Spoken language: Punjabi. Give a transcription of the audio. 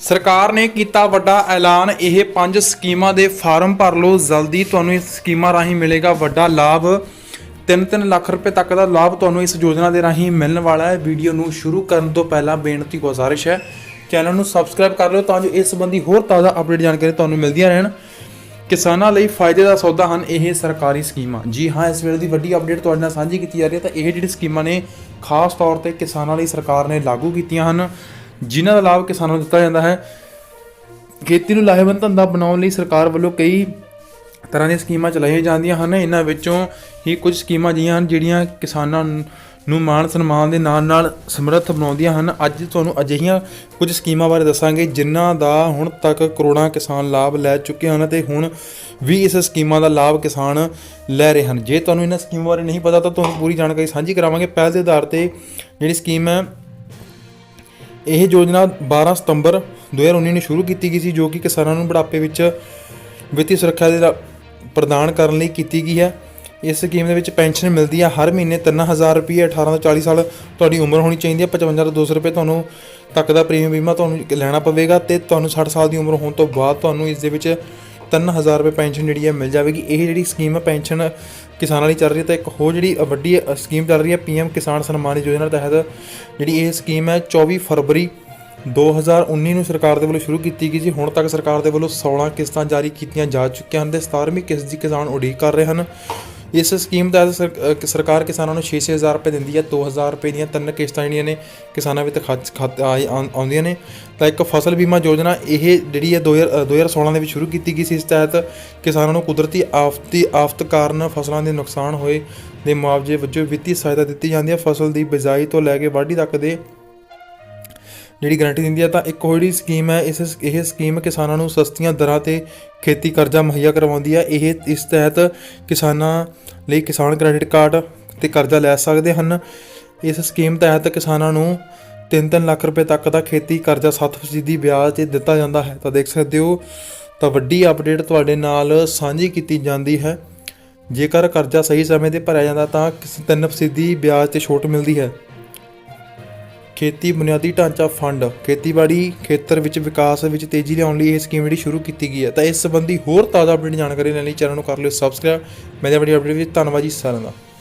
ਸਰਕਾਰ ਨੇ ਕੀਤਾ ਵੱਡਾ ਐਲਾਨ। ਇਹ ਪੰਜ ਸਕੀਮਾਂ ਦੇ ਫਾਰਮ ਭਰ ਲਓ। ਜਲਦੀ ਤੁਹਾਨੂੰ ਇਸ ਸਕੀਮਾਂ ਰਾਹੀਂ ਮਿਲੇਗਾ ਵੱਡਾ ਲਾਭ। 3-3 ਲੱਖ ਰੁਪਏ ਤੱਕ ਦਾ ਲਾਭ ਤੁਹਾਨੂੰ ਇਸ ਯੋਜਨਾ ਦੇ ਰਾਹੀਂ ਮਿਲਣ ਵਾਲਾ ਹੈ। ਵੀਡੀਓ ਨੂੰ ਸ਼ੁਰੂ ਕਰਨ ਤੋਂ ਪਹਿਲਾਂ ਬੇਨਤੀ ਗੁਜ਼ਾਰਿਸ਼ ਹੈ, ਚੈਨਲ ਨੂੰ ਸਬਸਕ੍ਰਾਈਬ ਕਰ ਲਿਓ ਤਾਂ ਜੋ ਇਸ ਸੰਬੰਧੀ ਹੋਰ ਤਾਜ਼ਾ ਅਪਡੇਟ ਜਾਣਕਾਰੀ ਤੁਹਾਨੂੰ ਮਿਲਦੀਆਂ ਰਹਿਣ। ਕਿਸਾਨਾਂ ਲਈ ਫਾਇਦੇ ਦਾ ਸੌਦਾ ਹਨ ਇਹ ਸਰਕਾਰੀ ਸਕੀਮਾਂ। ਜੀ ਹਾਂ, ਇਸ ਵੇਲੇ ਦੀ ਵੱਡੀ ਅਪਡੇਟ ਤੁਹਾਡੇ ਨਾਲ ਸਾਂਝੀ ਕੀਤੀ ਜਾ ਰਹੀ ਹੈ ਤਾਂ ਇਹ ਜਿਹੜੀ ਸਕੀਮਾਂ ਨੇ, ਖਾਸ ਤੌਰ ਤੇ ਕਿਸਾਨਾਂ ਲਈ ਸਰਕਾਰ ਨੇ ਲਾਗੂ ਕੀਤੀਆਂ ਹਨ। ਜਿਨ੍ਹਾਂ ਦਾ ਲਾਭ ਕਿਸਾਨਾਂ ਨੂੰ ਦਿੱਤਾ ਜਾਂਦਾ ਹੈ। ਖੇਤੀ ਨੂੰ ਲਾਹੇਵੰਦ ਧੰਦਾ ਬਣਾਉਣ ਲਈ ਸਰਕਾਰ ਵੱਲੋਂ ਕਈ ਤਰ੍ਹਾਂ ਦੀਆਂ ਸਕੀਮਾਂ ਚਲਾਈਆਂ ਜਾਂਦੀਆਂ ਹਨ। ਇਹਨਾਂ ਵਿੱਚੋਂ ਹੀ ਕੁਝ ਸਕੀਮਾਂ ਜਿਹੀਆਂ ਹਨ, ਜਿਹੜੀਆਂ ਕਿਸਾਨਾਂ ਨੂੰ- ਨੂੰ ਮਾਣ ਸਨਮਾਨ ਦੇ ਨਾਲ ਨਾਲ ਸਮਰੱਥ ਬਣਾਉਂਦੀਆਂ ਹਨ। ਅੱਜ ਤੁਹਾਨੂੰ ਅਜਿਹੀਆਂ ਕੁਝ ਸਕੀਮਾਂ ਬਾਰੇ ਦੱਸਾਂਗੇ, ਜਿਨ੍ਹਾਂ ਦਾ ਹੁਣ ਤੱਕ ਕਰੋੜਾਂ ਕਿਸਾਨ ਲਾਭ ਲੈ ਚੁੱਕੇ ਹਨ ਤੇ ਹੁਣ ਵੀ ਇਸ ਸਕੀਮਾਂ ਦਾ ਲਾਭ ਕਿਸਾਨ ਲੈ ਰਹੇ ਹਨ। ਜੇ ਤੁਹਾਨੂੰ ਇਹਨਾਂ ਸਕੀਮਾਂ ਬਾਰੇ ਨਹੀਂ ਪਤਾ, ਤਾਂ ਤੁਹਾਨੂੰ ਪੂਰੀ ਜਾਣਕਾਰੀ ਸਾਂਝੀ ਕਰਾਵਾਂਗੇ। ਪਹਿਲ ਦੇ ਆਧਾਰ ਤੇ ਜਿਹੜੀ ਸਕੀਮ ਹੈ ਇਹ ਯੋਜਨਾ 12 ਸਤੰਬਰ 2019 ਨੂੰ ਸ਼ੁਰੂ ਕੀਤੀ ਗਈ ਸੀ, ਜੋ ਕਿ ਕਿਸਾਨਾਂ ਨੂੰ ਬੁਢਾਪੇ ਵਿੱਚ ਵਿੱਤੀ ਸੁਰੱਖਿਆ ਦੇ ਰਾ- ਪ੍ਰਦਾਨ ਕਰਨ ਲਈ ਕੀਤੀ ਗਈ ਹੈ। ਇਸ ਸਕੀਮ ਦੇ ਵਿੱਚ ਪੈਨਸ਼ਨ ਮਿਲਦੀ ਹੈ ਹਰ ਮਹੀਨੇ 3000 ਰੁਪਏ 18 ਤੋਂ 40 ਸਾਲ ਤੁਹਾਡੀ ਉਮਰ ਹੋਣੀ ਚਾਹੀਦੀ ਹੈ 55 ਤੋਂ 200 ਰੁਪਏ ਤੁਹਾਨੂੰ ਤੱਕ ਦਾ ਪ੍ਰੀਮੀਅਮ ਬੀਮਾ ਤੁਹਾਨੂੰ ਲੈਣਾ ਪਵੇਗਾ ਤੇ ਤੁਹਾਨੂੰ 60 ਸਾਲ ਦੀ ਉਮਰ ਹੋਣ ਤੋਂ ਬਾਅਦ ਤੁਹਾਨੂੰ ਇਸ ਦੇ ਵਿੱਚ 3000 ਰੁਪਏ ਪੈਨਸ਼ਨ ਜਿਹੜੀ ਹੈ ਮਿਲ ਜਾਵੇਗੀ। ਇਹ ਜਿਹੜੀ ਸਕੀਮ ਹੈ ਪੈਨਸ਼ਨ ਕਿਸਾਨਾਂ ਲਈ ਚੱਲ ਰਹੀ ਹੈ ਤਾਂ ਇੱਕ ਹੋਰ ਜਿਹੜੀ ਵੱਡੀ ਸਕੀਮ ਚੱਲ ਰਹੀ ਹੈ ਪੀਐਮ ਕਿਸਾਨ ਸਨਮਾਨ ਯੋਜਨਾ ਤਹਿਤ, ਜਿਹੜੀ ਇਹ ਸਕੀਮ ਹੈ 24 ਫਰਵਰੀ 2019 ਨੂੰ ਸਰਕਾਰ ਦੇ ਵੱਲੋਂ ਸ਼ੁਰੂ ਕੀਤੀ ਗਈ ਸੀ। ਹੁਣ ਤੱਕ ਸਰਕਾਰ ਦੇ ਵੱਲੋਂ 16 ਕਿਸ਼ਤਾਂ ਜਾਰੀ ਕੀਤੀਆਂ ਜਾ ਚੁੱਕੀਆਂ ਹਨ ਤੇ 17ਵੀਂ ਕਿਸ਼ਤ ਦੀ ਕਿਸਾਨ ਉਡੀਕ ਕਰ ਰਹੇ ਹਨ। ਇਸ ਸਕੀਮ ਤਹਿਤ ਸਰਕਾਰ ਕਿਸਾਨਾਂ ਨੂੰ 6-6000 ਰੁਪਏ ਦਿੰਦੀ ਹੈ 2000 ਰੁਪਏ ਦੀਆਂ ਤਿੰਨ ਕਿਸ਼ਤਾਂ ਜਿਹੜੀਆਂ ਨੇ ਕਿਸਾਨਾਂ ਵਿੱਚ ਖਾਤ ਖਾਤ ਆਈ- ਆਉਂਦੀਆਂ ਨੇ। ਤਾਂ ਇੱਕ ਫਸਲ ਬੀਮਾ ਯੋਜਨਾ ਇਹ ਜਿਹੜੀ ਹੈ 2000 ਅ, 2016 ਦੇ ਵਿੱਚ ਸ਼ੁਰੂ ਕੀਤੀ ਗਈ ਸੀ ਇਸ ਤਹਿਤ ਕਿਸਾਨਾਂ ਨੂੰ ਕੁਦਰਤੀ ਆਫਤੀ ਆਫਤ ਕਾਰਨ ਫਸਲਾਂ ਦੇ ਨੁਕਸਾਨ ਹੋਏ ਦੇ ਮੁਆਵਜ਼ੇ ਵਜੋਂ ਵਿੱਤੀ ਸਹਾਇਤਾ ਦਿੱਤੀ ਜਾਂਦੀ ਹੈ। ਫਸਲ ਦੀ ਬਿਜਾਈ ਤੋਂ ਲੈ ਕੇ ਵਾਢੀ ਤੱਕ ਦੇ ਜਿਹੜੀ ਗਾਰੰਟੀ ਦਿੰਦੀ ਹੈ ਤਾਂ ਇੱਕ ਹੋਰ ਜਿਹੜੀ ਸਕੀਮ ਹੈ, ਇਸ ਇਹ ਸਕੀਮ ਕਿਸਾਨਾਂ ਨੂੰ ਸਸਤੀਆਂ ਦਰਾਂ ਤੇ ਖੇਤੀ ਕਰਜ਼ਾ ਮੁਹੱਈਆ ਕਰਵਾਉਂਦੀ ਹੈ ਇਹ ਇਸ ਤਹਿਤ ਕਿਸਾਨਾਂ ਲਈ ਕਿਸਾਨ ਕ੍ਰੈਡਿਟ ਕਾਰਡ ਤੇ ਕਰਜ਼ਾ ਲੈ ਸਕਦੇ ਹਨ। ਇਸ ਸਕੀਮ ਤਹਿਤ ਕਿਸਾਨਾਂ ਨੂੰ 3-3 ਲੱਖ ਰੁਪਏ ਤੱਕ ਦਾ ਖੇਤੀ ਕਰਜ਼ਾ 7% ਵਿਆਜ ਤੇ ਦਿੱਤਾ ਜਾਂਦਾ ਹੈ। ਤਾਂ ਦੇਖ ਸਕਦੇ ਹੋ, ਤਾਂ ਵੱਡੀ ਅਪਡੇਟ ਤੁਹਾਡੇ ਨਾਲ ਸਾਂਝੀ ਕੀਤੀ ਜਾਂਦੀ ਹੈ। ਜੇਕਰ ਕਰਜ਼ਾ ਸਹੀ ਸਮੇਂ ਤੇ ਭਰਿਆ ਜਾਂਦਾ, ਤਾਂ 3% ਵਿਆਜ ਤੇ ਛੋਟ ਮਿਲਦੀ ਹੈ। ਖੇਤੀ ਬੁਨਿਆਦੀ ਢਾਂਚਾ ਫੰਡ, ਖੇਤੀਬਾੜੀ ਖੇਤਰ ਵਿੱਚ ਵਿਕਾਸ ਵਿੱਚ ਤੇਜ਼ੀ ਲਿਆਉਣ ਲਈ ਇਹ ਸਕੀਮ ਜਿਹੜੀ ਸ਼ੁਰੂ ਕੀਤੀ ਗਈ ਹੈ। ਤਾਂ ਇਸ ਸੰਬੰਧੀ ਹੋਰ ਤਾਜ਼ਾ ਅਪਡੇਟ ਜਾਣਕਾਰੀ ਲੈਣ ਲਈ ਚੈਨਲ ਨੂੰ ਕਰ ਲਿਓ ਸਬਸਕ੍ਰਾਈਬ ਮੈਂ ਤਾਂ ਬੜੀ ਅਪਡੇਟ ਵਿੱਚ ਧੰਨਵਾਦ ਜੀ, ਸਾਰਿਆਂ ਦਾ।